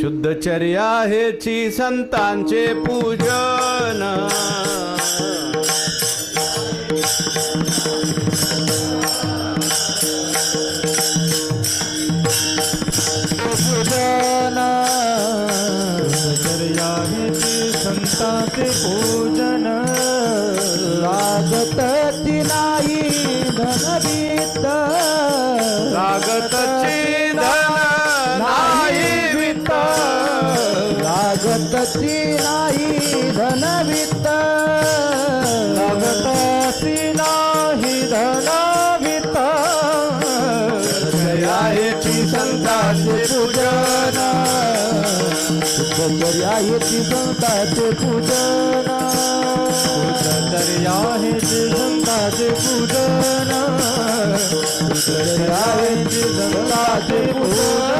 शुद्धचर्या हेची संतांचे पूजन. पूजन संताचे पूजन. लागतची नाही धनवित लागतची लागतची नाही धनवित लागतची नाही धनवित हेची संतांचे पूजन. याची संताचे पूजन. याची संताचे पूजन. याची संताचे पूजन.